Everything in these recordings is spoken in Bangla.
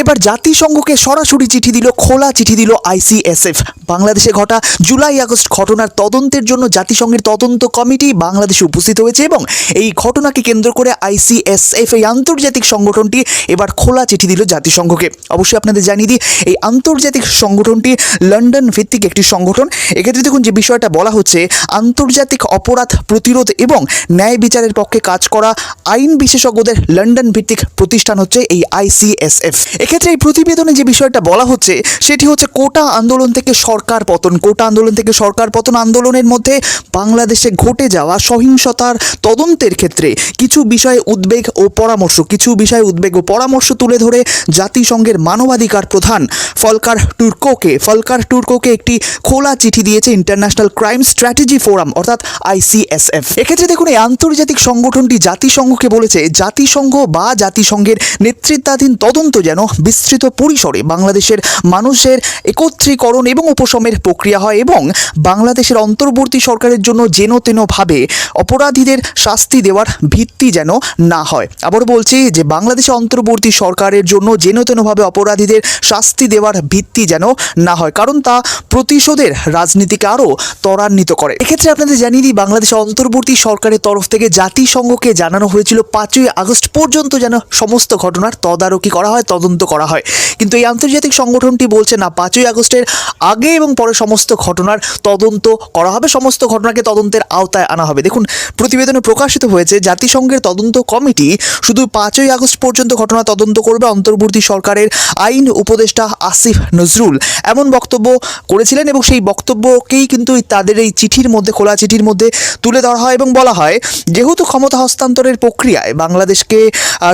এবার জাতিসংঘকে সরাসরি চিঠি দিল, খোলা চিঠি দিল আইসিএসএফ। বাংলাদেশে ঘটা জুলাই আগস্ট ঘটনার তদন্তের জন্য জাতিসংঘের তদন্ত কমিটি বাংলাদেশে উপস্থিত হয়েছে এবং এই ঘটনাকে কেন্দ্র করে আইসিএসএফ, এই আন্তর্জাতিক সংগঠনটি এবার খোলা চিঠি দিল জাতিসংঘকে। অবশ্যই আপনাদের জানিয়ে দিই, এই আন্তর্জাতিক সংগঠনটি লন্ডন ভিত্তিক একটি সংগঠন। এক্ষেত্রে দেখুন যে বিষয়টা বলা হচ্ছে, আন্তর্জাতিক অপরাধ প্রতিরোধ এবং ন্যায় বিচারের পক্ষে কাজ করা আইন বিশেষজ্ঞদের লন্ডন ভিত্তিক প্রতিষ্ঠান হচ্ছে এই আইসিএসএফ। এক্ষেত্রে এই প্রতিবেদনে যে বিষয়টা বলা হচ্ছে, সেটি হচ্ছে কোটা আন্দোলন থেকে সরকার পতন। কোটা আন্দোলন থেকে সরকার পতন আন্দোলনের মধ্যে বাংলাদেশে ঘটে যাওয়া সহিংসতার তদন্তের ক্ষেত্রে কিছু বিষয়ে উদ্বেগ ও পরামর্শ, কিছু বিষয়ে উদ্বেগ ও পরামর্শ তুলে ধরে জাতিসংঘের মানবাধিকার প্রধান ফলকার টুর্কোকে ফলকার টুর্কোকে একটি খোলা চিঠি দিয়েছে ইন্টারন্যাশনাল ক্রাইম স্ট্র্যাটেজি ফোরাম, অর্থাৎ আইসিএসএফ এক্ষেত্রে দেখুন, এই আন্তর্জাতিক সংগঠনটি জাতিসংঘকে বলেছে, জাতিসংঘ বা জাতিসংঘের নেতৃত্বাধীন তদন্ত যেন বিস্তৃত পরিসরে বাংলাদেশের মানুষের একত্রীকরণ এবং উপশমের প্রক্রিয়া হয় এবং বাংলাদেশের অন্তর্বর্তী সরকারের জন্য যেন তেনভাবে অপরাধীদের শাস্তি দেওয়ার ভিত্তি যেন না হয়। আবার বলছি যে বাংলাদেশের অন্তর্বর্তী সরকারের জন্য যেন তেনভাবে অপরাধীদের শাস্তি দেওয়ার ভিত্তি যেন না হয়, কারণ তা প্রতিশোধের রাজনীতিকে আরও ত্বরান্বিত করে। এক্ষেত্রে আপনাদের জানিয়ে দিই, বাংলাদেশের অন্তর্বর্তী সরকারের তরফ থেকে জাতিসংঘকে জানানো হয়েছিল পাঁচই আগস্ট পর্যন্ত যেন সমস্ত ঘটনার তদারকি করা হয়, তদন্ত করা হয়। কিন্তু এই আন্তর্জাতিক সংগঠনটি বলছে, না, পাঁচই আগস্টের আগে এবং পরে সমস্ত ঘটনার তদন্ত করা হবে। সমস্ত ঘটনাকে তদন্তের আওতায় আনা হবে। দেখুন, প্রতিবেদনে প্রকাশিত হয়েছে, জাতিসংঘের তদন্ত কমিটি শুধু পাঁচই আগস্ট পর্যন্ত ঘটনা তদন্ত করবে। অন্তর্বর্তী সরকারের আইন উপদেষ্টা আসিফ নজরুল এমন বক্তব্য করেছিলেন এবং সেই বক্তব্যকেই কিন্তু তাদের এই চিঠির মধ্যে, খোলা চিঠির মধ্যে তুলে ধরা হয় এবং বলা হয়, যেহেতু ক্ষমতা হস্তান্তরের প্রক্রিয়ায় বাংলাদেশকে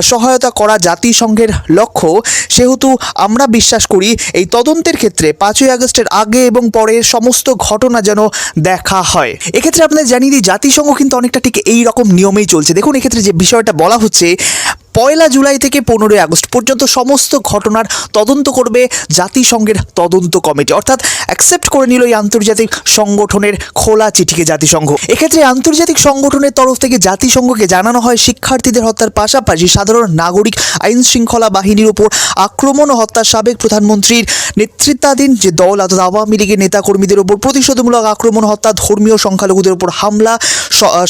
সহায়তা করা জাতিসংঘের লক্ষ্য সেহেতু আমরা বিশ্বাস করি এই তদন্তের ক্ষেত্রে পাঁচই আগস্টের আগে এবং পরে সমস্ত ঘটনা যেন দেখা হয়। এক্ষেত্রে আপনাদের জানিয়ে দিই, জাতিসংঘ কিন্তু অনেকটা ঠিক এই রকম নিয়মেই চলছে। দেখুন, এক্ষেত্রে যে বিষয়টা বলা হচ্ছে পয়লা জুলাই থেকে পনেরোই আগস্ট পর্যন্ত সমস্ত ঘটনার তদন্ত করবে জাতিসংঘের তদন্ত কমিটি। অর্থাৎ অ্যাকসেপ্ট করে নিল এই আন্তর্জাতিক সংগঠনের খোলা চিঠিকে জাতিসংঘ। এক্ষেত্রে আন্তর্জাতিক সংগঠনের তরফ থেকে জাতিসংঘকে জানানো হয়, শিক্ষার্থীদের হত্যার পাশাপাশি সাধারণ নাগরিক আইন শৃঙ্খলা বাহিনীর উপর আক্রমণ ও হত্যার সাবেক প্রধানমন্ত্রীর নেতৃত্বাধীন যে দল, অর্থাৎ আওয়ামী লীগের নেতাকর্মীদের উপর প্রতিশোধমূলক আক্রমণ, হত্যা, ধর্মীয় সংখ্যালঘুদের উপর হামলা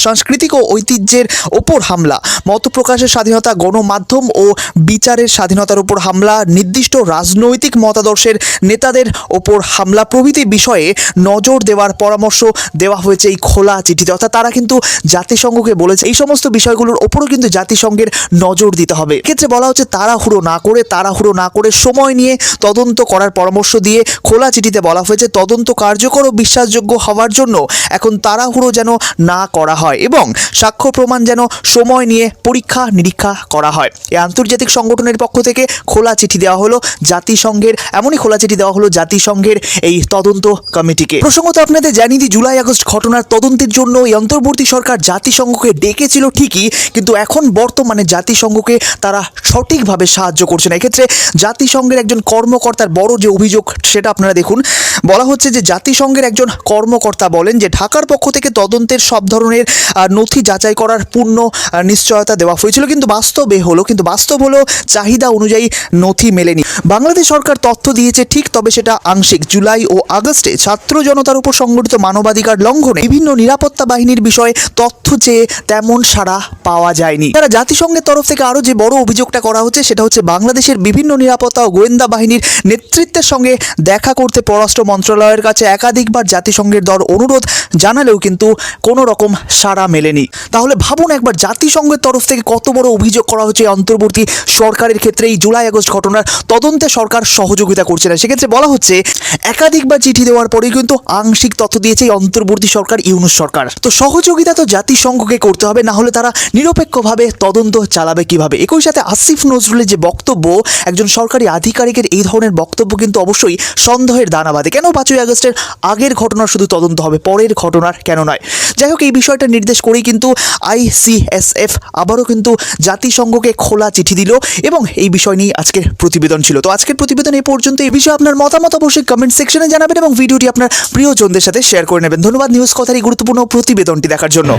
সাংস্কৃতিক ও ঐতিহ্যের ওপর হামলা। মত প্রকাশের স্বাধীনতা গণমাধ্যম ও বিচারের স্বাধীনতার উপর হামলা, নির্দিষ্ট রাজনৈতিক মতাদর্শের নেতাদের ওপর হামলা প্রভৃতি বিষয়ে নজর দেওয়ার পরামর্শ দেওয়া হয়েছে এই খোলা চিঠিতে। অর্থাৎ তারা কিন্তু জাতিসংঘকে বলেছে, এই সমস্ত বিষয়গুলোর ওপরও কিন্তু জাতিসংঘের নজর দিতে হবে। ক্ষেত্রে বলা হচ্ছে, তাড়াহুড়ো না করে, তাড়াহুড়ো না করে সময় নিয়ে তদন্ত করার পরামর্শ দিয়ে খোলা চিঠিতে বলা হয়েছে, তদন্ত কার্যকর ও বিশ্বাসযোগ্য হওয়ার জন্য এখন তাড়াহুড়ো যেন না করা হয় এবং সাক্ষ্য প্রমাণ যেন সময় নিয়ে পরীক্ষা নিরীক্ষা করা হয়। এই আন্তর্জাতিক সংগঠনের পক্ষ থেকে খোলা চিঠি দেওয়া হলো। জাতিসংঘের, এমনই খোলা চিঠি দেওয়া হলো জাতিসংঘের এই তদন্ত কমিটিকে। প্রসঙ্গত আপনাদের জানিয়ে দিই, জুলাই আগস্ট ঘটনার তদন্তের জন্য এই অন্তর্বর্তী সরকার জাতিসংঘকে ডেকেছিল ঠিকই, কিন্তু এখন বর্তমানে জাতিসংঘকে তারা সঠিকভাবে সাহায্য করছে না। এক্ষেত্রে জাতিসংঘের একজন কর্মকর্তার বড় যে অভিযোগ, সেটা আপনারা দেখুন। বলা হচ্ছে যে জাতিসংঘের একজন কর্মকর্তা বলেন যে ঢাকার পক্ষ থেকে তদন্তের সব ধরনের আহ, নথি যাচাই করার পূর্ণ নিশ্চয়তা দেওয়া হয়েছিল। কিন্তু বাস্তবে হলো কিন্তু বাস্তব হলো চাহিদা অনুযায়ী নথি মেলেনি। বাংলাদেশ সরকার তথ্য দিয়েছে ঠিক তবে সেটা আংশিক। জুলাই ও আগস্টে ছাত্র জনতার উপর সংগঠিত মানবাধিকার লঙ্ঘনে বিভিন্ন নিরাপত্তা বাহিনীর বিষয়ে তথ্য চেয়ে তেমন সাড়া পাওয়া যায়নি। তারা জাতিসংঘের তরফ থেকে আরও যে বড় অভিযোগটা করা হচ্ছে সেটা হচ্ছে বাংলাদেশের বিভিন্ন নিরাপত্তা ও গোয়েন্দা বাহিনীর নেতৃত্বের সঙ্গে দেখা করতে পররাষ্ট্র মন্ত্রণালয়ের কাছে একাধিকবার জাতিসংঘের দর অনুরোধ জানালেও কিন্তু কোনো রকম সাড়া মেলেনি। তাহলে ভাবুন একবার জাতিসংঘের তরফ থেকে কত বড় অভিযোগ করা হচ্ছে অন্তর্বর্তী সরকারের ক্ষেত্রে এই জুলাই আগস্ট ঘটনার তদন্তে সরকার সহযোগিতা করছে না। সেক্ষেত্রে বলা হচ্ছে, একাধিকবার চিঠি দেওয়ার পরে কিন্তু আংশিক তথ্য দিয়েছে এই অন্তর্বর্তী সরকার, ইউনুস সরকার। তো সহযোগিতা তো জাতিসংঘকে করতে হবে, না হলে তারা নিরপেক্ষভাবে তদন্ত চালাবে কীভাবে? একই সাথে আসিফ নজরুলের যে বক্তব্য, একজন সরকারি আধিকারিকের এই ধরনের বক্তব্য কিন্তু অবশ্যই সন্দেহের দানা বাঁধে। কেন পাঁচই আগস্টের আগের ঘটনার শুধু তদন্ত হবে, পরের ঘটনার কেন নয়? যাই হোক, এই বিষয়টা নির্দেশ করেই কিন্তু আইসিএসএফ আবারও কিন্তু জাতিসংঘকে খোলা চিঠি দিল এবং এই বিষয় নিয়ে আজকের প্রতিবেদন ছিল। তো আজকের প্রতিবেদন এই পর্যন্ত এই বিষয়ে আপনার মতামত অবশ্যই কমেন্ট সেকশনে জানাবেন এবং ভিডিওটি আপনার প্রিয়জনদের সাথে শেয়ার করে নেবেন। ধন্যবাদ নিউজ কথার এই গুরুত্বপূর্ণ প্রতিবেদনটি দেখার জন্য।